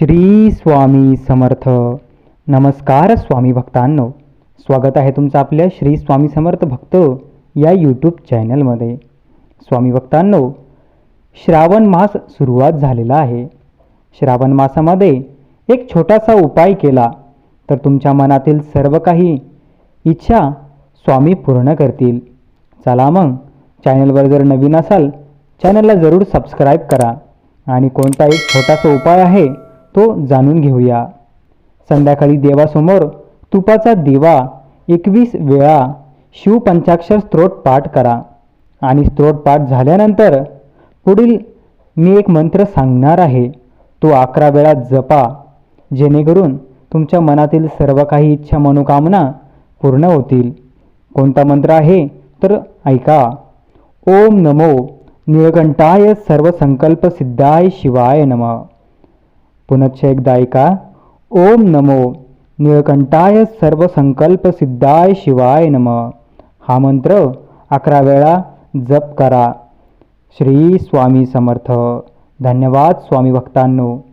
श्री स्वामी समर्थ. नमस्कार स्वामी भक्तांनो. स्वागत आहे तुमचं आपल्या श्री स्वामी समर्थ भक्त या यूट्यूब चॅनलमध्ये स्वामी भक्तांनो श्रावण मास सुरुवात झालेला आहे. श्रावण मासामध्ये एक छोटासा उपाय केला तर तुमच्या मनातील सर्व काही इच्छा स्वामी पूर्ण करतील. चला मग चॅनलवर जर नवीन असाल चॅनलला जरूर सबस्क्राईब करा. आणि कोणता एक छोटासा उपाय आहे तो जाणून घेऊया. संध्याकाळी देवासमोर तुपाचा दिवा एकवीस वेळा शिवपंचाक्षर स्त्रोत पाठ करा. आणि स्त्रोत पाठ झाल्यानंतर पुढील मी एक मंत्र सांगणार आहे. तो अकरा वेळा जपा. जेणेकरून तुमच्या मनातील सर्व काही इच्छा मनोकामना पूर्ण होतील. कोणता मंत्र आहे? तर ऐका. ओम नमो निळकंठाय सर्व संकल्प सिद्धाय शिवाय नमः. पुनश्च एकदा ऐका ओम नमो निळकंठाय सर्व संकल्प सिद्धाय शिवाय नम। हा मंत्र अकरा वेळा जप करा। श्री स्वामी समर्थ। धन्यवाद स्वामी भक्तांनो।